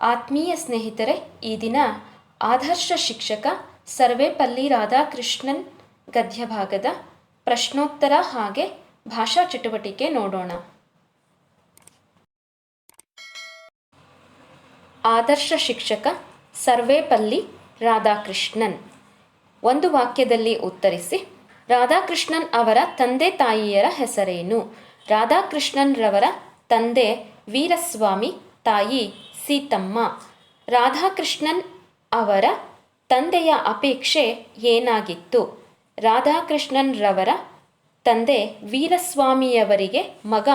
ಆತ್ಮೀಯ ಸ್ನೇಹಿತರೆ, ಈ ದಿನ ಆದರ್ಶ ಶಿಕ್ಷಕ ಸರ್ವೇಪಲ್ಲಿ ರಾಧಾಕೃಷ್ಣನ್ ಗದ್ಯಭಾಗದ ಪ್ರಶ್ನೋತ್ತರ ಹಾಗೆ ಭಾಷಾ ಚಟುವಟಿಕೆ ನೋಡೋಣ. ಆದರ್ಶ ಶಿಕ್ಷಕ ಸರ್ವೇಪಲ್ಲಿ ರಾಧಾಕೃಷ್ಣನ್ ಒಂದು ವಾಕ್ಯದಲ್ಲಿ ಉತ್ತರಿಸಿ, ರಾಧಾಕೃಷ್ಣನ್ ಅವರ ತಂದೆ ತಾಯಿಯರ ಹೆಸರೇನು? ರಾಧಾಕೃಷ್ಣನ್ರವರ ತಂದೆ ವೀರಸ್ವಾಮಿ ತಾಯಿ ಸೀತಮ್ಮ. ರಾಧಾಕೃಷ್ಣನ್ ಅವರ ತಂದೆಯ ಅಪೇಕ್ಷೆ ಏನಾಗಿತ್ತು? ರಾಧಾಕೃಷ್ಣನ್ರವರ ತಂದೆ ವೀರಸ್ವಾಮಿಯವರಿಗೆ ಮಗ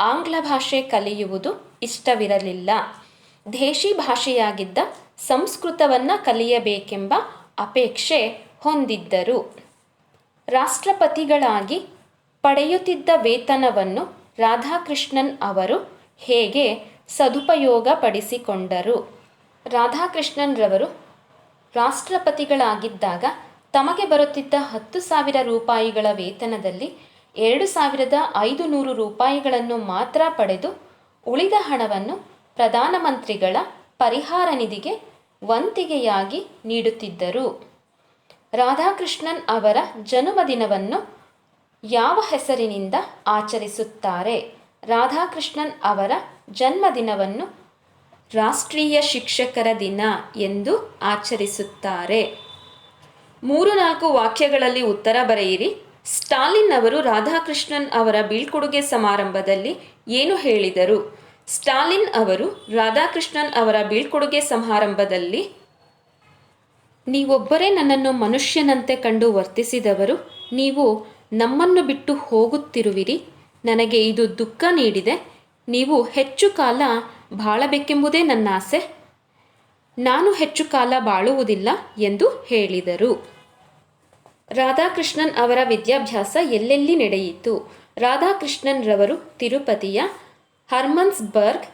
ಆಂಗ್ಲ ಭಾಷೆ ಕಲಿಯುವುದು ಇಷ್ಟವಿರಲಿಲ್ಲ. ದೇಶಿ ಭಾಷೆಯಾಗಿದ್ದ ಸಂಸ್ಕೃತವನ್ನು ಕಲಿಯಬೇಕೆಂಬ ಅಪೇಕ್ಷೆ ಹೊಂದಿದ್ದರು. ರಾಷ್ಟ್ರಪತಿಗಳಾಗಿ ಪಡೆಯುತ್ತಿದ್ದ ವೇತನವನ್ನು ರಾಧಾಕೃಷ್ಣನ್ ಅವರು ಹೇಗೆ ಸದುಪಯೋಗಪಡಿಸಿಕೊಂಡರು. ರಾಧಾಕೃಷ್ಣನ್ರವರು ರಾಷ್ಟ್ರಪತಿಗಳಾಗಿದ್ದಾಗ ತಮಗೆ ಬರುತ್ತಿದ್ದ ಹತ್ತು ಸಾವಿರ ರೂಪಾಯಿಗಳ ವೇತನದಲ್ಲಿ ಎರಡು ಸಾವಿರದ ಐದು ನೂರು ರೂಪಾಯಿಗಳನ್ನು ಮಾತ್ರ ಪಡೆದು ಉಳಿದ ಹಣವನ್ನು ಪ್ರಧಾನಮಂತ್ರಿಗಳ ಪರಿಹಾರ ನಿಧಿಗೆ ವಂತಿಗೆಯಾಗಿ ನೀಡುತ್ತಿದ್ದರು. ರಾಧಾಕೃಷ್ಣನ್ ಅವರ ಜನ್ಮದಿನವನ್ನು ಯಾವ ಹೆಸರಿನಿಂದ ಆಚರಿಸುತ್ತಾರೆ? ರಾಧಾಕೃಷ್ಣನ್ ಅವರ ಜನ್ಮದಿನವನ್ನು ರಾಷ್ಟ್ರೀಯ ಶಿಕ್ಷಕರ ದಿನ ಎಂದು ಆಚರಿಸುತ್ತಾರೆ. ಮೂರು ನಾಲ್ಕು ವಾಕ್ಯಗಳಲ್ಲಿ ಉತ್ತರ ಬರೆಯಿರಿ. ಸ್ಟಾಲಿನ್ ಅವರು ರಾಧಾಕೃಷ್ಣನ್ ಅವರ ಬೀಳ್ಕೊಡುಗೆ ಸಮಾರಂಭದಲ್ಲಿ ಏನು ಹೇಳಿದರು? ಸ್ಟಾಲಿನ್ ಅವರು ರಾಧಾಕೃಷ್ಣನ್ ಅವರ ಬೀಳ್ಕೊಡುಗೆ ಸಮಾರಂಭದಲ್ಲಿ, ನೀವೊಬ್ಬರೇ ನನ್ನನ್ನು ಮನುಷ್ಯನಂತೆ ಕಂಡು ವರ್ತಿಸಿದವರು, ನೀವು ನಮ್ಮನ್ನು ಬಿಟ್ಟು ಹೋಗುತ್ತಿರುವಿರಿ. ನನಗೆ ಇದು ದುಃಖ ನೀಡಿದೆ. ನೀವು ಹೆಚ್ಚು ಕಾಲ ಬಾಳಬೇಕೆಂಬುದೇ ನನ್ನ ಆಸೆ. ನಾನು ಹೆಚ್ಚು ಕಾಲ ಬಾಳುವುದಿಲ್ಲ ಎಂದು ಹೇಳಿದರು. ರಾಧಾಕೃಷ್ಣನ್ ಅವರ ವಿದ್ಯಾಭ್ಯಾಸ ಎಲ್ಲೆಲ್ಲಿ ನಡೆಯಿತು? ರಾಧಾಕೃಷ್ಣನ್ ರವರು ತಿರುಪತಿಯ ಹರ್ಮನ್ಸ್ಬರ್ಗ್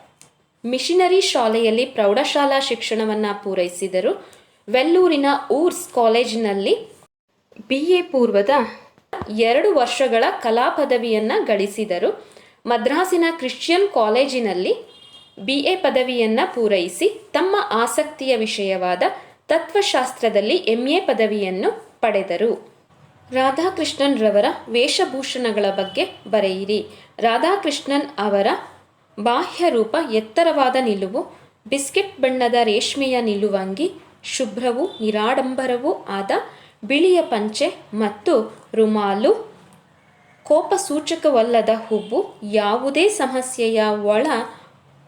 ಮಿಷಿನರಿ ಶಾಲೆಯಲ್ಲಿ ಪ್ರೌಢಶಾಲಾ ಶಿಕ್ಷಣವನ್ನು ಪೂರೈಸಿದರು. ವೆಲ್ಲೂರಿನ ಊರ್ಸ್ ಕಾಲೇಜಿನಲ್ಲಿ ಬಿ ಎ ಪೂರ್ವದ ಎರಡು ವರ್ಷಗಳ ಕಲಾ ಪದವಿಯನ್ನು ಗಳಿಸಿದರು. ಮದ್ರಾಸಿನ ಕ್ರಿಶ್ಚಿಯನ್ ಕಾಲೇಜಿನಲ್ಲಿ ಬಿ ಎ ಪದವಿಯನ್ನು ಪೂರೈಸಿ ತಮ್ಮ ಆಸಕ್ತಿಯ ವಿಷಯವಾದ ತತ್ವಶಾಸ್ತ್ರದಲ್ಲಿ ಎಂ ಎ ಪದವಿಯನ್ನು ಪಡೆದರು. ರಾಧಾಕೃಷ್ಣನ್ ರವರ ವೇಷಭೂಷಣಗಳ ಬಗ್ಗೆ ಬರೆಯಿರಿ. ರಾಧಾಕೃಷ್ಣನ್ ಅವರ ಬಾಹ್ಯ ರೂಪ ಎತ್ತರವಾದ ನಿಲುವು, ಬಿಸ್ಕೆಟ್ ಬಣ್ಣದ ರೇಷ್ಮೆಯ ನಿಲುವಂಗಿ, ಶುಭ್ರವೂ ನಿರಾಡಂಬರವೂ ಆದ ಬಿಳಿಯ ಪಂಚೆ ಮತ್ತು ರುಮಾಲು ಕೋಪಸೂಚಕವಲ್ಲದ ಹುಬ್ಬು ಯಾವುದೇ ಸಮಸ್ಯೆಯ ಒಳ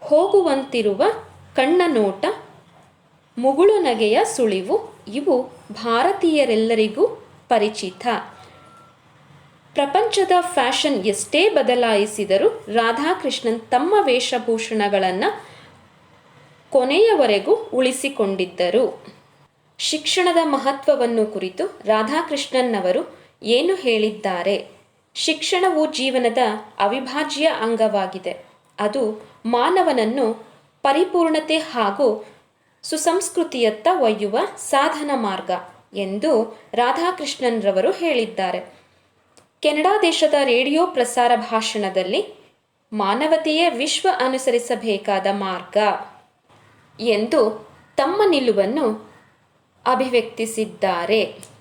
ಹೋಗುವಂತಿರುವ ಕಣ್ಣ ನೋಟ ಮುಗುಳು ನಗೆಯ ಸುಳಿವು, ಇವು ಭಾರತೀಯರೆಲ್ಲರಿಗೂ ಪರಿಚಿತ. ಪ್ರಪಂಚದ ಫ್ಯಾಷನ್ ಎಷ್ಟೇ ಬದಲಾಯಿಸಿದರೂ ರಾಧಾಕೃಷ್ಣನ್ ತಮ್ಮ ವೇಷಭೂಷಣಗಳನ್ನು ಕೊನೆಯವರೆಗೂ ಉಳಿಸಿಕೊಂಡಿದ್ದರು. ಶಿಕ್ಷಣದ ಮಹತ್ವವನ್ನು ಕುರಿತು ರಾಧಾಕೃಷ್ಣನ್ ಅವರು ಏನು ಹೇಳಿದ್ದಾರೆ? ಶಿಕ್ಷಣವು ಜೀವನದ ಅವಿಭಾಜ್ಯ ಅಂಗವಾಗಿದೆ. ಅದು ಮಾನವನನ್ನು ಪರಿಪೂರ್ಣತೆ ಹಾಗೂ ಸುಸಂಸ್ಕೃತಿಯತ್ತ ಒಯ್ಯುವ ಸಾಧನ ಮಾರ್ಗ ಎಂದು ರಾಧಾಕೃಷ್ಣನ್ರವರು ಹೇಳಿದ್ದಾರೆ. ಕೆನಡಾ ದೇಶದ ರೇಡಿಯೋ ಪ್ರಸಾರ ಭಾಷಣದಲ್ಲಿ ಮಾನವತೆಯೇ ವಿಶ್ವ ಅನುಸರಿಸಬೇಕಾದ ಮಾರ್ಗ ಎಂದು ತಮ್ಮ ನಿಲುವನ್ನು ಅಭಿವ್ಯಕ್ತಿಸಿದ್ದಾರೆ.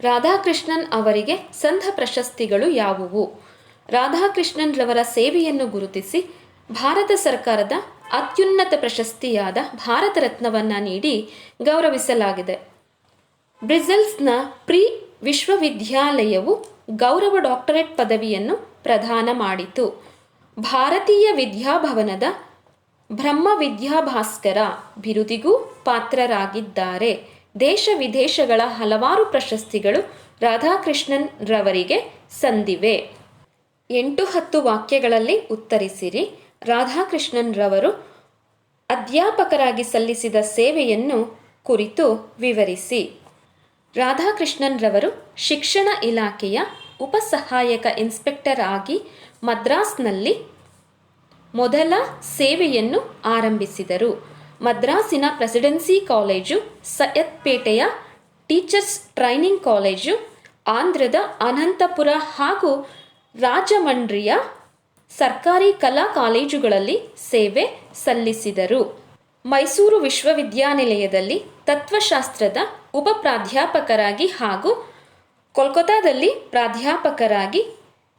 ರಾಧಾಕೃಷ್ಣನ್ ಅವರಿಗೆ ಸಂಧ ಪ್ರಶಸ್ತಿಗಳು ಯಾವುವು? ರಾಧಾಕೃಷ್ಣನ್ ರವರ ಸೇವೆಯನ್ನು ಗುರುತಿಸಿ ಭಾರತ ಸರ್ಕಾರದ ಅತ್ಯುನ್ನತ ಪ್ರಶಸ್ತಿಯಾದ ಭಾರತ ರತ್ನವನ್ನು ನೀಡಿ ಗೌರವಿಸಲಾಗಿದೆ. ಬ್ರಿಸೆಲ್ಸ್ನ ಪ್ರಿ ವಿಶ್ವವಿದ್ಯಾಲಯವು ಗೌರವ ಡಾಕ್ಟರೇಟ್ ಪದವಿಯನ್ನು ಪ್ರದಾನ ಮಾಡಿತು. ಭಾರತೀಯ ವಿದ್ಯಾಭವನದ ಬ್ರಹ್ಮ ವಿದ್ಯಾಭಾಸ್ಕರ ಬಿರುದಿಗೂ ಪಾತ್ರರಾಗಿದ್ದಾರೆ. ದೇಶ ವಿದೇಶಗಳ ಹಲವಾರು ಪ್ರಶಸ್ತಿಗಳು ರಾಧಾಕೃಷ್ಣನ್ ರವರಿಗೆ ಸಂದಿವೆ. ಎಂಟು ಹತ್ತು ವಾಕ್ಯಗಳಲ್ಲಿ ಉತ್ತರಿಸಿರಿ. ರಾಧಾಕೃಷ್ಣನ್ ರವರು ಅಧ್ಯಾಪಕರಾಗಿ ಸಲ್ಲಿಸಿದ ಸೇವೆಯನ್ನು ಕುರಿತು ವಿವರಿಸಿ. ರಾಧಾಕೃಷ್ಣನ್ ರವರು ಶಿಕ್ಷಣ ಇಲಾಖೆಯ ಉಪಸಹಾಯಕ ಇನ್ಸ್ಪೆಕ್ಟರ್ ಆಗಿ ಮದ್ರಾಸ್ನಲ್ಲಿ ಮೊದಲ ಸೇವೆಯನ್ನು ಆರಂಭಿಸಿದರು. ಮದ್ರಾಸಿನ ಪ್ರೆಸಿಡೆನ್ಸಿ ಕಾಲೇಜು ಸಯತ್ಪೇಟೆಯ ಟೀಚರ್ಸ್ ಟ್ರೈನಿಂಗ್ ಕಾಲೇಜು ಆಂಧ್ರದ ಅನಂತಪುರ ಹಾಗೂ ರಾಜಮಂಡ್ರಿಯ ಸರ್ಕಾರಿ ಕಲಾ ಕಾಲೇಜುಗಳಲ್ಲಿ ಸೇವೆ ಸಲ್ಲಿಸಿದರು. ಮೈಸೂರು ವಿಶ್ವವಿದ್ಯಾನಿಲಯದಲ್ಲಿ ತತ್ವಶಾಸ್ತ್ರದ ಉಪ ಪ್ರಾಧ್ಯಾಪಕರಾಗಿ ಹಾಗೂ ಕೋಲ್ಕತ್ತಾದಲ್ಲಿ ಪ್ರಾಧ್ಯಾಪಕರಾಗಿ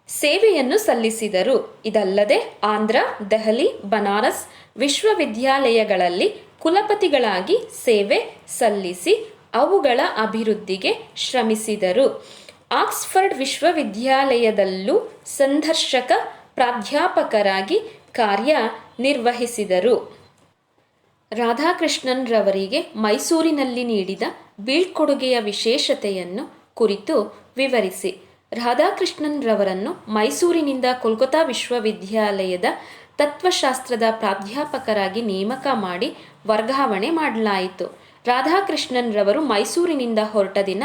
ಸೇವೆಯನ್ನು ಸಲ್ಲಿಸಿದರು. ಇದಲ್ಲದೆ ಆಂಧ್ರ, ದೆಹಲಿ, ಬನಾರಸ್ ವಿಶ್ವವಿದ್ಯಾಲಯಗಳಲ್ಲಿ ಕುಲಪತಿಗಳಾಗಿ ಸೇವೆ ಸಲ್ಲಿಸಿ ಅವುಗಳ ಅಭಿವೃದ್ಧಿಗೆ ಶ್ರಮಿಸಿದರು. ಆಕ್ಸ್ಫರ್ಡ್ ವಿಶ್ವವಿದ್ಯಾಲಯದಲ್ಲೂ ಸಂದರ್ಶಕ ಪ್ರಾಧ್ಯಾಪಕರಾಗಿ ಕಾರ್ಯ ನಿರ್ವಹಿಸಿದರು. ರಾಧಾಕೃಷ್ಣನ್ ರವರಿಗೆ ಮೈಸೂರಿನಲ್ಲಿ ನೀಡಿದ ಬೀಳ್ಕೊಡುಗೆಯ ವಿಶೇಷತೆಯನ್ನು ಕುರಿತು ವಿವರಿಸಿ. ರಾಧಾಕೃಷ್ಣನ್ ರವರನ್ನು ಮೈಸೂರಿನಿಂದ ಕೋಲ್ಕತ್ತಾ ವಿಶ್ವವಿದ್ಯಾಲಯದ ತತ್ವಶಾಸ್ತ್ರದ ಪ್ರಾಧ್ಯಾಪಕರಾಗಿ ನೇಮಕ ಮಾಡಿ ವರ್ಗಾವಣೆ ಮಾಡಲಾಯಿತು. ರಾಧಾಕೃಷ್ಣನ್ ರವರು ಮೈಸೂರಿನಿಂದ ಹೊರಟ ದಿನ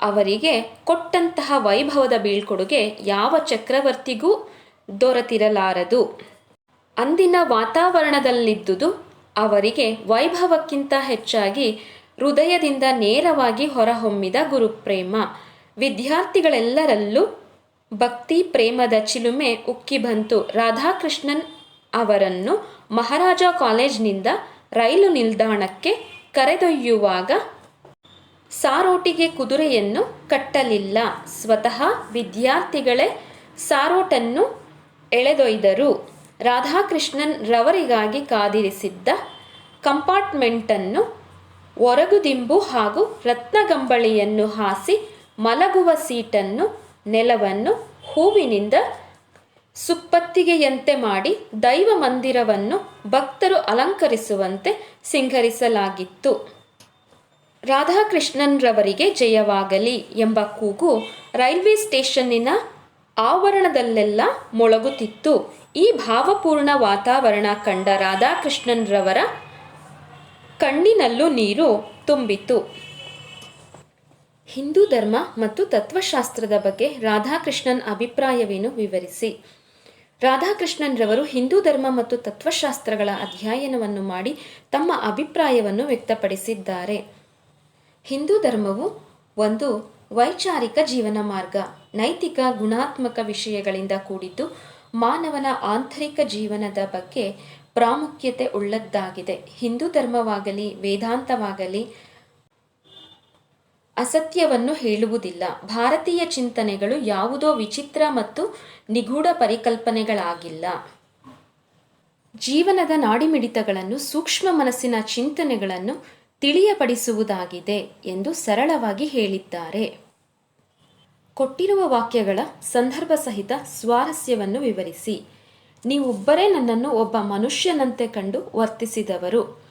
ಅವರಿಗೆ ಕೊಟ್ಟಂತಹ ವೈಭವದ ಬೀಳ್ಕೊಡುಗೆ ಯಾವ ಚಕ್ರವರ್ತಿಗೂ ದೊರೆತಿರಲಾರದು. ಅಂದಿನ ವಾತಾವರಣದಲ್ಲಿದ್ದುದು ಅವರಿಗೆ ವೈಭವಕ್ಕಿಂತ ಹೆಚ್ಚಾಗಿ ಹೃದಯದಿಂದ ನೇರವಾಗಿ ಹೊರಹೊಮ್ಮಿದ ಗುರುಪ್ರೇಮ. ವಿದ್ಯಾರ್ಥಿಗಳೆಲ್ಲರಲ್ಲೂ ಭಕ್ತಿ ಪ್ರೇಮದ ಚಿಲುಮೆ ಉಕ್ಕಿ ಬಂತು. ರಾಧಾಕೃಷ್ಣನ್ ಅವರನ್ನು ಮಹಾರಾಜ ಕಾಲೇಜ್ನಿಂದ ರೈಲು ನಿಲ್ದಾಣಕ್ಕೆ ಕರೆದೊಯ್ಯುವಾಗ ಸಾರೋಟಿಗೆ ಕುದುರೆಯನ್ನು ಕಟ್ಟಲಿಲ್ಲ. ಸ್ವತಃ ವಿದ್ಯಾರ್ಥಿಗಳೇ ಸಾರೋಟನ್ನು ಎಳೆದೊಯ್ದರು. ರಾಧಾಕೃಷ್ಣನ್ ರವರಿಗಾಗಿ ಕಾದಿರಿಸಿದ್ದ ಕಂಪಾರ್ಟ್ಮೆಂಟನ್ನು ಒರಗುದಿಂಬು ಹಾಗೂ ರತ್ನಗಂಬಳಿಯನ್ನು ಹಾಸಿ ಮಲಗುವ ಸೀಟನ್ನು, ನೆಲವನ್ನು, ಹೂವಿನಿಂದ ಸುಪ್ಪತ್ತಿಗೆಯಂತೆ ಮಾಡಿ ದೈವ ಮಂದಿರವನ್ನು ಭಕ್ತರು ಅಲಂಕರಿಸುವಂತೆ ಸಿಂಗರಿಸಲಾಗಿತ್ತು. ರಾಧಾಕೃಷ್ಣನ್ರವರಿಗೆ ಜಯವಾಗಲಿ ಎಂಬ ಕೂಗು ರೈಲ್ವೆ ಸ್ಟೇಷನ್ನಿನ ಆವರಣದಲ್ಲೆಲ್ಲ ಮೊಳಗುತ್ತಿತ್ತು. ಈ ಭಾವಪೂರ್ಣ ವಾತಾವರಣ ಕಂಡ ರಾಧಾಕೃಷ್ಣನ್ರವರ ಕಣ್ಣಿನಲ್ಲೂ ನೀರು ತುಂಬಿತು ಹಿಂದೂ ಧರ್ಮ ಮತ್ತು ತತ್ವಶಾಸ್ತ್ರದ ಬಗ್ಗೆ ರಾಧಾಕೃಷ್ಣನ್ ಅಭಿಪ್ರಾಯವೇನು ವಿವರಿಸಿ. ರಾಧಾಕೃಷ್ಣನ್ ರವರು ಹಿಂದೂ ಧರ್ಮ ಮತ್ತು ತತ್ವಶಾಸ್ತ್ರಗಳ ಅಧ್ಯಯನವನ್ನು ಮಾಡಿ ತಮ್ಮ ಅಭಿಪ್ರಾಯವನ್ನು ವ್ಯಕ್ತಪಡಿಸಿದ್ದಾರೆ. ಹಿಂದೂ ಧರ್ಮವು ಒಂದು ವೈಚಾರಿಕ ಜೀವನ ಮಾರ್ಗ, ನೈತಿಕ ಗುಣಾತ್ಮಕ ವಿಷಯಗಳಿಂದ ಕೂಡಿದ್ದು ಮಾನವನ ಆಂತರಿಕ ಜೀವನದ ಬಗ್ಗೆ ಪ್ರಾಮುಖ್ಯತೆ ಉಳ್ಳದ್ದಾಗಿದೆ. ಹಿಂದೂ ಧರ್ಮವಾಗಲಿ, ವೇದಾಂತವಾಗಲಿ ಅಸತ್ಯವನ್ನು ಹೇಳುವುದಿಲ್ಲ. ಭಾರತೀಯ ಚಿಂತನೆಗಳು ಯಾವುದೋ ವಿಚಿತ್ರ ಮತ್ತು ನಿಗೂಢ ಪರಿಕಲ್ಪನೆಗಳಾಗಿಲ್ಲ. ಜೀವನದ ನಾಡಿಮಿಡಿತಗಳನ್ನು ಸೂಕ್ಷ್ಮ ಮನಸ್ಸಿನ ಚಿಂತನೆಗಳನ್ನು ತಿಳಿಯಪಡಿಸುವುದಾಗಿದೆ ಎಂದು ಸರಳವಾಗಿ ಹೇಳಿದ್ದಾರೆ. ಕೊಟ್ಟಿರುವ ವಾಕ್ಯಗಳ ಸಂದರ್ಭ ಸಹಿತ ಸ್ವಾರಸ್ಯವನ್ನು ವಿವರಿಸಿ. ನೀವೊಬ್ಬರೇ ನನ್ನನ್ನು ಒಬ್ಬ ಮನುಷ್ಯನಂತೆ ಕಂಡು ವರ್ತಿಸಿದವರು.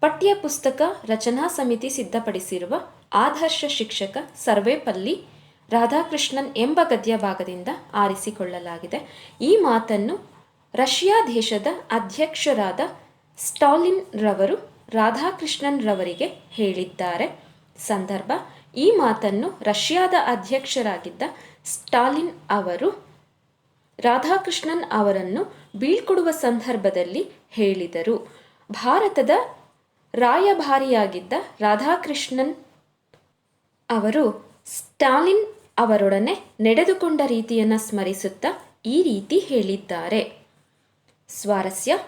ಪಠ್ಯ ಪುಸ್ತಕ ರಚನಾ ಸಮಿತಿ ಸಿದ್ಧಪಡಿಸಿರುವ ಆದರ್ಶ ಶಿಕ್ಷಕ ಸರ್ವೇಪಲ್ಲಿ ರಾಧಾಕೃಷ್ಣನ್ ಎಂಬ ಗದ್ಯ ಭಾಗದಿಂದ ಆರಿಸಿಕೊಳ್ಳಲಾಗಿದೆ. ಈ ಮಾತನ್ನು ರಷ್ಯಾ ದೇಶದ ಅಧ್ಯಕ್ಷರಾದ ಸ್ಟಾಲಿನ್ ರವರು ರಾಧಾಕೃಷ್ಣನ್ ರವರಿಗೆ ಹೇಳಿದ್ದಾರೆ. ಸಂದರ್ಭ, ಈ ಮಾತನ್ನು ರಷ್ಯಾದ ಅಧ್ಯಕ್ಷರಾಗಿದ್ದ ಸ್ಟಾಲಿನ್ ಅವರು ರಾಧಾಕೃಷ್ಣನ್ ಅವರನ್ನು ಬೀಳ್ಕೊಡುವ ಸಂದರ್ಭದಲ್ಲಿ ಹೇಳಿದರು. ಭಾರತದ ರಾಯಭಾರಿಯಾಗಿದ್ದ ರಾಧಾಕೃಷ್ಣನ್ ಅವರು ಸ್ಟಾಲಿನ್ ಅವರೊಡನೆ ನಡೆದುಕೊಂಡ ರೀತಿಯನ್ನು ಸ್ಮರಿಸುತ್ತಾ ಈ ರೀತಿ ಹೇಳಿದ್ದಾರೆ. ಸ್ವಾರಸ್ಯ,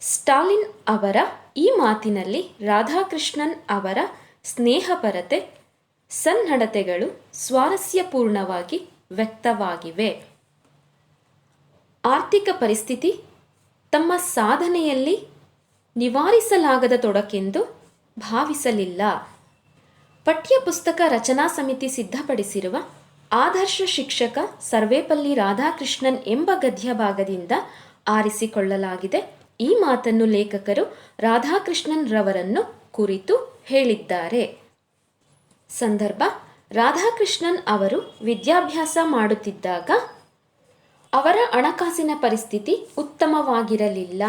ಸ್ಟಾಲಿನ್ ಅವರ ಈ ಮಾತಿನಲ್ಲಿ ರಾಧಾಕೃಷ್ಣನ್ ಅವರ ಸ್ನೇಹಪರತೆ, ಸನ್ನಡತೆಗಳು ಸ್ವಾರಸ್ಯಪೂರ್ಣವಾಗಿ ವ್ಯಕ್ತವಾಗಿವೆ. ಆರ್ಥಿಕ ಪರಿಸ್ಥಿತಿ ತಮ್ಮ ಸಾಧನೆಯಲ್ಲಿ ನಿವಾರಿಸಲಾಗದ ತೊಡಕೆಂದು ಭಾವಿಸಲಿಲ್ಲ. ಪಠ್ಯಪುಸ್ತಕ ರಚನಾ ಸಮಿತಿ ಸಿದ್ಧಪಡಿಸಿರುವ ಆದರ್ಶ ಶಿಕ್ಷಕ ಸರ್ವೇಪಲ್ಲಿ ರಾಧಾಕೃಷ್ಣನ್ ಎಂಬ ಗದ್ಯ ಭಾಗದಿಂದ ಆರಿಸಿಕೊಳ್ಳಲಾಗಿದೆ. ಈ ಮಾತನ್ನು ಲೇಖಕರು ರಾಧಾಕೃಷ್ಣನ್ ರವರನ್ನು ಕುರಿತು ಹೇಳಿದ್ದಾರೆ. ಸಂದರ್ಭ, ರಾಧಾಕೃಷ್ಣನ್ ಅವರು ವಿದ್ಯಾಭ್ಯಾಸ ಮಾಡುತ್ತಿದ್ದಾಗ ಅವರ ಹಣಕಾಸಿನ ಪರಿಸ್ಥಿತಿ ಉತ್ತಮವಾಗಿರಲಿಲ್ಲ.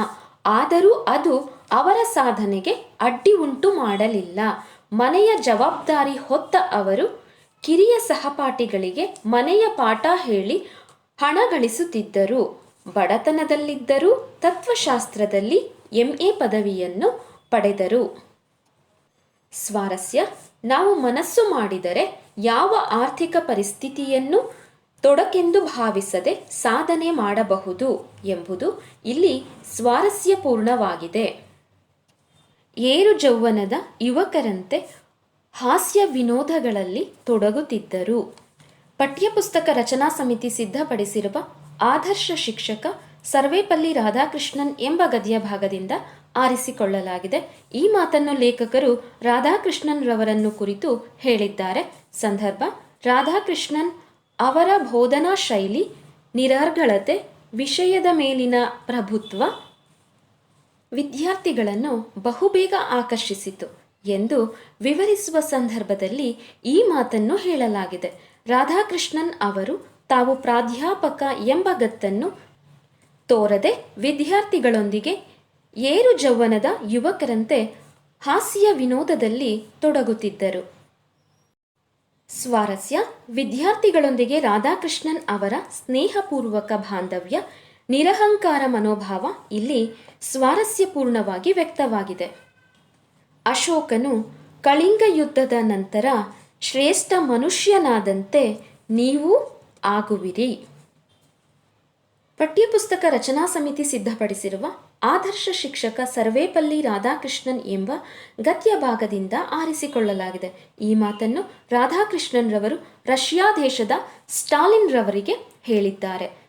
ಆದರೂ ಅದು ಅವರ ಸಾಧನೆಗೆ ಅಡ್ಡಿ ಉಂಟು ಮಾಡಲಿಲ್ಲ. ಮನೆಯ ಜವಾಬ್ದಾರಿ ಹೊತ್ತ ಅವರು ಕಿರಿಯ ಸಹಪಾಠಿಗಳಿಗೆ ಮನೆಯ ಪಾಠ ಹೇಳಿ ಹಣ ಗಳಿಸುತ್ತಿದ್ದರು. ಬಡತನದಲ್ಲಿದ್ದರೂ ತತ್ವಶಾಸ್ತ್ರದಲ್ಲಿ ಎಂಎ ಪದವಿಯನ್ನು ಪಡೆದರು. ಸ್ವಾರಸ್ಯ, ನಾವು ಮನಸ್ಸು ಮಾಡಿದರೆ ಯಾವ ಆರ್ಥಿಕ ಪರಿಸ್ಥಿತಿಯನ್ನು ತೊಡಕೆಂದು ಭಾವಿಸದೆ ಸಾಧನೆ ಮಾಡಬಹುದು ಎಂಬುದು ಇಲ್ಲಿ ಸ್ವಾರಸ್ಯಪೂರ್ಣವಾಗಿದೆ. ಏರು ಜೌವನದ ಯುವಕರಂತೆ ಹಾಸ್ಯ ವಿನೋದಗಳಲ್ಲಿ ತೊಡಗುತ್ತಿದ್ದರು. ಪಠ್ಯಪುಸ್ತಕ ರಚನಾ ಸಮಿತಿ ಸಿದ್ಧಪಡಿಸಿರುವ ಆದರ್ಶ ಶಿಕ್ಷಕ ಸರ್ವೇಪಲ್ಲಿ ರಾಧಾಕೃಷ್ಣನ್ ಎಂಬ ಗದ್ಯ ಭಾಗದಿಂದ ಆರಿಸಿಕೊಳ್ಳಲಾಗಿದೆ. ಈ ಮಾತನ್ನು ಲೇಖಕರು ರಾಧಾಕೃಷ್ಣನ್ ರವರನ್ನು ಕುರಿತು ಹೇಳಿದ್ದಾರೆ. ಸಂದರ್ಭ, ರಾಧಾಕೃಷ್ಣನ್ ಅವರ ಬೋಧನಾ ಶೈಲಿ ನಿರರ್ಗಳತೆ, ವಿಷಯದ ಮೇಲಿನ ಪ್ರಭುತ್ವ ವಿದ್ಯಾರ್ಥಿಗಳನ್ನು ಬಹುಬೇಗ ಆಕರ್ಷಿಸಿತು ಎಂದು ವಿವರಿಸುವ ಸಂದರ್ಭದಲ್ಲಿ ಈ ಮಾತನ್ನು ಹೇಳಲಾಗಿದೆ. ರಾಧಾಕೃಷ್ಣನ್ ಅವರು ತಾವು ಪ್ರಾಧ್ಯಾಪಕ ಎಂಬ ಗತ್ತನ್ನು ತೋರದೆ ವಿದ್ಯಾರ್ಥಿಗಳೊಂದಿಗೆ ಏರು ಜೌವನದ ಯುವಕರಂತೆ ಹಾಸ್ಯ ವಿನೋದದಲ್ಲಿ ತೊಡಗುತ್ತಿದ್ದರು. ಸ್ವಾರಸ್ಯ ವಿದ್ಯಾರ್ಥಿಗಳೊಂದಿಗೆ ರಾಧಾಕೃಷ್ಣನ್ ಅವರ ಸ್ನೇಹಪೂರ್ವಕ ಬಾಂಧವ್ಯ ನಿರಹಂಕಾರ ಮನೋಭಾವ ಇಲ್ಲಿ ಸ್ವಾರಸ್ಯಪೂರ್ಣವಾಗಿ ವ್ಯಕ್ತವಾಗಿದೆ. ಅಶೋಕನು ಕಳಿಂಗ ಯುದ್ಧದ ನಂತರ ಶ್ರೇಷ್ಠ ಮನುಷ್ಯನಾದಂತೆ ನೀವು ಆಗುವಿರಿ. ಪಠ್ಯಪುಸ್ತಕ ರಚನಾ ಸಮಿತಿ ಸಿದ್ಧಪಡಿಸಿರುವ ಆದರ್ಶ ಶಿಕ್ಷಕ ಸರ್ವೇಪಲ್ಲಿ ರಾಧಾಕೃಷ್ಣನ್ ಎಂಬ ಗದ್ಯ ಭಾಗದಿಂದ ಆರಿಸಿಕೊಳ್ಳಲಾಗಿದೆ. ಈ ಮಾತನ್ನು ರಾಧಾಕೃಷ್ಣನ್ ರವರು ರಷ್ಯಾ ದೇಶದ ಸ್ಟಾಲಿನ್ ರವರಿಗೆ ಹೇಳಿದ್ದಾರೆ.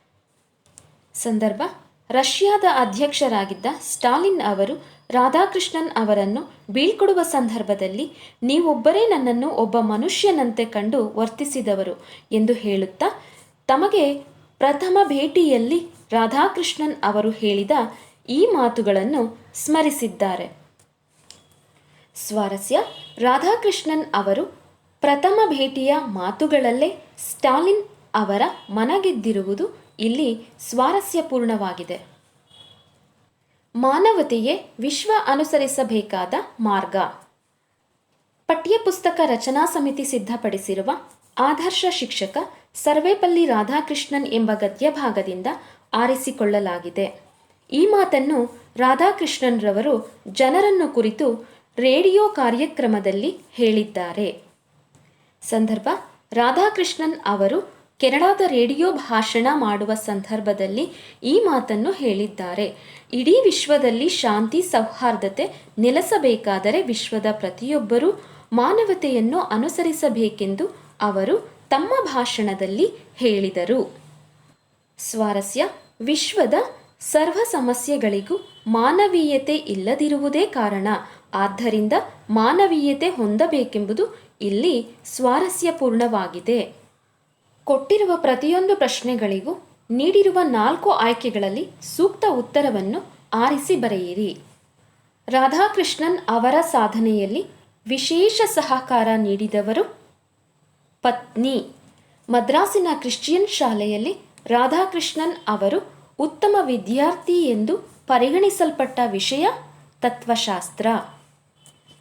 ಸಂದರ್ಭ, ರಷ್ಯಾದ ಅಧ್ಯಕ್ಷರಾಗಿದ್ದ ಸ್ಟಾಲಿನ್ ಅವರು ರಾಧಾಕೃಷ್ಣನ್ ಅವರನ್ನು ಬೀಳ್ಕೊಡುವ ಸಂದರ್ಭದಲ್ಲಿ ನೀವೊಬ್ಬರೇ ನನ್ನನ್ನು ಒಬ್ಬ ಮನುಷ್ಯನಂತೆ ಕಂಡು ವರ್ತಿಸಿದವರು ಎಂದು ಹೇಳುತ್ತಾ, ತಮಗೆ ಪ್ರಥಮ ಭೇಟಿಯಲ್ಲಿ ರಾಧಾಕೃಷ್ಣನ್ ಅವರು ಹೇಳಿದ ಈ ಮಾತುಗಳನ್ನು ಸ್ಮರಿಸಿದ್ದಾರೆ. ಸ್ವಾರಸ್ಯ, ರಾಧಾಕೃಷ್ಣನ್ ಅವರು ಪ್ರಥಮ ಭೇಟಿಯ ಮಾತುಗಳಲ್ಲೇ ಸ್ಟಾಲಿನ್ ಅವರ ಮನಗೆದ್ದಿರುವುದು ಇಲ್ಲಿ ಸ್ವಾರಸ್ಯಪೂರ್ಣವಾಗಿದೆ. ಮಾನವತೆಯೇ ವಿಶ್ವ ಅನುಸರಿಸಬೇಕಾದ ಮಾರ್ಗ. ಪಠ್ಯಪುಸ್ತಕ ರಚನಾ ಸಮಿತಿ ಸಿದ್ಧಪಡಿಸಿರುವ ಆದರ್ಶ ಶಿಕ್ಷಕ ಸರ್ವೇಪಲ್ಲಿ ರಾಧಾಕೃಷ್ಣನ್ ಎಂಬ ಗದ್ಯ ಭಾಗದಿಂದ ಆರಿಸಿಕೊಳ್ಳಲಾಗಿದೆ. ಈ ಮಾತನ್ನು ರಾಧಾಕೃಷ್ಣನ್ ರವರು ಜನರನ್ನು ಕುರಿತು ರೇಡಿಯೋ ಕಾರ್ಯಕ್ರಮದಲ್ಲಿ ಹೇಳಿದ್ದಾರೆ. ಸಂದರ್ಭ, ರಾಧಾಕೃಷ್ಣನ್ ಅವರು ಕೆನಡಾದ ರೇಡಿಯೋ ಭಾಷಣ ಮಾಡುವ ಸಂದರ್ಭದಲ್ಲಿ ಈ ಮಾತನ್ನು ಹೇಳಿದ್ದಾರೆ. ಇಡೀ ವಿಶ್ವದಲ್ಲಿ ಶಾಂತಿ, ಸೌಹಾರ್ದತೆ ನೆಲೆಸಬೇಕಾದರೆ ವಿಶ್ವದ ಪ್ರತಿಯೊಬ್ಬರೂ ಮಾನವತೆಯನ್ನು ಅನುಸರಿಸಬೇಕೆಂದು ಅವರು ತಮ್ಮ ಭಾಷಣದಲ್ಲಿ ಹೇಳಿದರು. ಸ್ವಾರಸ್ಯ, ವಿಶ್ವದ ಸರ್ವ ಸಮಸ್ಯೆಗಳಿಗೂ ಮಾನವೀಯತೆ ಇಲ್ಲದಿರುವುದೇ ಕಾರಣ. ಆದ್ದರಿಂದ ಮಾನವೀಯತೆ ಹೊಂದಬೇಕೆಂಬುದು ಇಲ್ಲಿ ಸ್ವಾರಸ್ಯಪೂರ್ಣವಾಗಿದೆ. ಕೊಟ್ಟಿರುವ ಪ್ರತಿಯೊಂದು ಪ್ರಶ್ನೆಗಳಿಗೂ ನೀಡಿರುವ ನಾಲ್ಕು ಆಯ್ಕೆಗಳಲ್ಲಿ ಸೂಕ್ತ ಉತ್ತರವನ್ನು ಆರಿಸಿ ಬರೆಯಿರಿ. ರಾಧಾಕೃಷ್ಣನ್ ಅವರ ಸಾಧನೆಯಲ್ಲಿ ವಿಶೇಷ ಸಹಕಾರ ನೀಡಿದವರು ಪತ್ನಿ. ಮದ್ರಾಸಿನ ಕ್ರಿಶ್ಚಿಯನ್ ಶಾಲೆಯಲ್ಲಿ ರಾಧಾಕೃಷ್ಣನ್ ಅವರು ಉತ್ತಮ ವಿದ್ಯಾರ್ಥಿ ಎಂದು ಪರಿಗಣಿಸಲ್ಪಟ್ಟ ವಿಷಯ ತತ್ವಶಾಸ್ತ್ರ.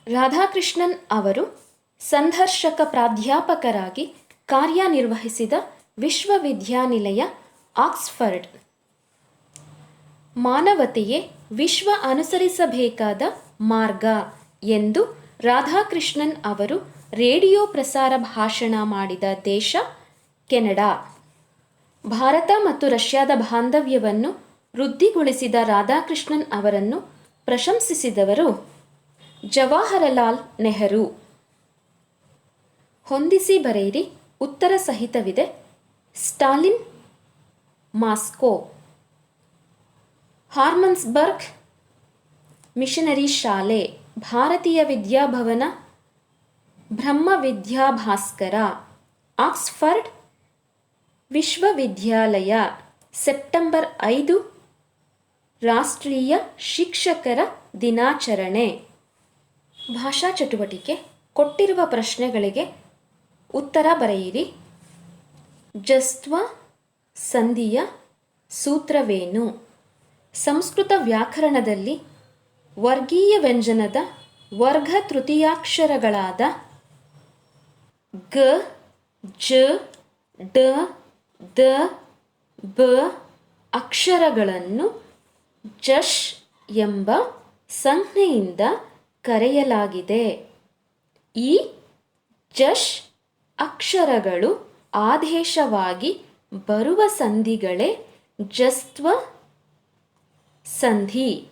ರಾಧಾಕೃಷ್ಣನ್ ಅವರು ಸಂದರ್ಶಕ ಪ್ರಾಧ್ಯಾಪಕರಾಗಿ ಕಾರ್ಯನಿರ್ವಹಿಸಿದ ವಿಶ್ವವಿದ್ಯಾನಿಲಯ, ಆಕ್ಸ್ಫರ್ಡ್. ಮಾನವತೆಯೇ, ವಿಶ್ವ ಅನುಸರಿಸಬೇಕಾದ ಮಾರ್ಗ ಎಂದು ರಾಧಾಕೃಷ್ಣನ್ ಅವರು ರೇಡಿಯೋ ಪ್ರಸಾರ ಭಾಷಣ ಮಾಡಿದ ದೇಶ, ಕೆನಡಾ. ಭಾರತ ಮತ್ತು ರಷ್ಯಾದ ಬಾಂಧವ್ಯವನ್ನು ವೃದ್ಧಿಗೊಳಿಸಿದ ರಾಧಾಕೃಷ್ಣನ್ ಅವರನ್ನು ಪ್ರಶಂಸಿಸಿದವರು ಜವಾಹರಲಾಲ್ ನೆಹರು. ಹೊಂದಿಸಿ ಬರೆಯಿರಿ ಉತ್ತರ ಸಹಿತವಿದೆ. Stalin, Moscow. ಹಾರ್ಮನ್ಸ್ಬರ್ಗ್, ಮಿಷನರಿ ಶಾಲೆ. ಭಾರತೀಯ ವಿದ್ಯಾಭವನ, ಬ್ರಹ್ಮ ವಿದ್ಯಾಭಾಸ್ಕರ. ಆಕ್ಸ್ಫರ್ಡ್ ವಿಶ್ವವಿದ್ಯಾಲಯ, ಸೆಪ್ಟೆಂಬರ್ ಐದು, ರಾಷ್ಟ್ರೀಯ ಶಿಕ್ಷಕರ ದಿನಾಚರಣೆ. ಭಾಷಾ ಚಟುವಟಿಕೆ, ಕೊಟ್ಟಿರುವ ಪ್ರಶ್ನೆಗಳಿಗೆ ಉತ್ತರ ಬರೆಯಿರಿ. ಜಸ್ತ್ವ ಸಂಧಿಯ ಸೂತ್ರವೇನು? ಸಂಸ್ಕೃತ ವ್ಯಾಕರಣದಲ್ಲಿ ವರ್ಗೀಯ ವ್ಯಂಜನದ ವರ್ಗ ತೃತೀಯಾಕ್ಷರಗಳಾದ ಗ, ಜ, ಡ, ದ, ಬ ಅಕ್ಷರಗಳನ್ನು ಜಶ್ ಎಂಬ ಸಂಜ್ಞೆಯಿಂದ ಕರೆಯಲಾಗಿದೆ. ಈ ಜಶ್ ಅಕ್ಷರಗಳು ಆದೇಶವಾಗಿ ಬರುವ ಸಂಧಿಗಳೇ ಜಸ್ತ್ವ ಸಂಧಿ.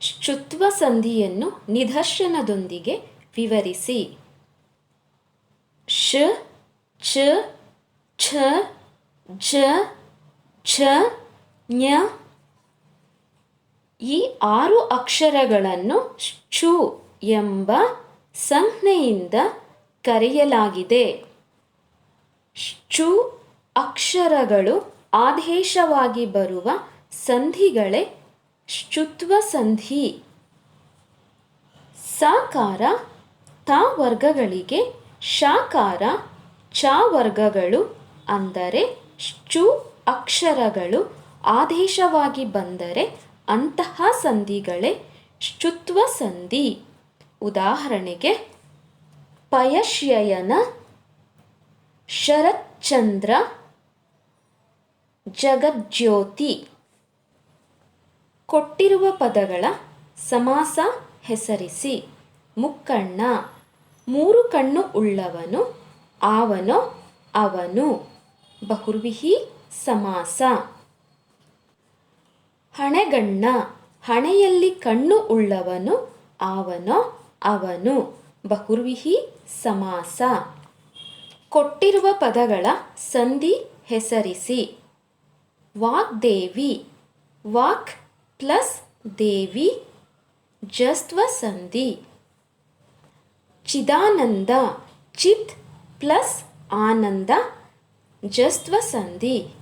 ಶುತ್ವ ಸಂಧಿಯನ್ನು ನಿದರ್ಶನದೊಂದಿಗೆ ವಿವರಿಸಿ. ಶ, ಚ, ಛ ಝ ಛ, ಞ. ಈ ಆರು ಅಕ್ಷರಗಳನ್ನು ಶು ಎಂಬ ಸಂಜ್ಞೆಯಿಂದ ಕರೆಯಲಾಗಿದೆ. ಚು ಅಕ್ಷರಗಳು ಆದೇಶವಾಗಿ ಬರುವ ಸಂಧಿಗಳೇ ಶುತ್ವ ಸಂಧಿ. ಸಾಕಾರ ತಾ ವರ್ಗಗಳಿಗೆ ಶಾಕಾರ ಚ ವರ್ಗಗಳು ಅಂದರೆ ಚು ಅಕ್ಷರಗಳು ಆದೇಶವಾಗಿ ಬಂದರೆ ಅಂತಹ ಸಂಧಿಗಳೇ ಶುತ್ವ ಸಂಧಿ. ಉದಾಹರಣೆಗೆ ಪಯಶ್ಯಯನ, ಶರತ್ಚಂದ್ರ, ಜಗಜ್ಯೋತಿ. ಕೊಟ್ಟಿರುವ ಪದಗಳ ಸಮಾಸ ಹೆಸರಿಸಿ, ಮುಕ್ಕಣ್ಣ, ಮೂರು ಕಣ್ಣು ಉಳ್ಳವನು, ಆವನೋ, ಅವನು. ಬಹುರ್ವಿಹಿ ಸಮಾಸ. ಹಣೆಗಣ್ಣ, ಹಣೆಯಲ್ಲಿ ಕಣ್ಣು ಉಳ್ಳವನು, ಆವನೋ, ಅವನು. ಬಹುರ್ವಿಹಿ ಸಮಾಸ. ಕೊಟ್ಟಿರುವ ಪದಗಳ ಸಂಧಿ ಹೆಸರಿಸಿ. ವಾಗ್ದೇವಿ ವಾಕ್ ಪ್ಲಸ್ ದೇವಿ, ಜಸ್ತ್ವ ಸಂಧಿ. ಚಿದಾನಂದ, ಚಿತ್ ಪ್ಲಸ್ ಆನಂದ, ಜಸ್ತ್ವ ಸಂಧಿ.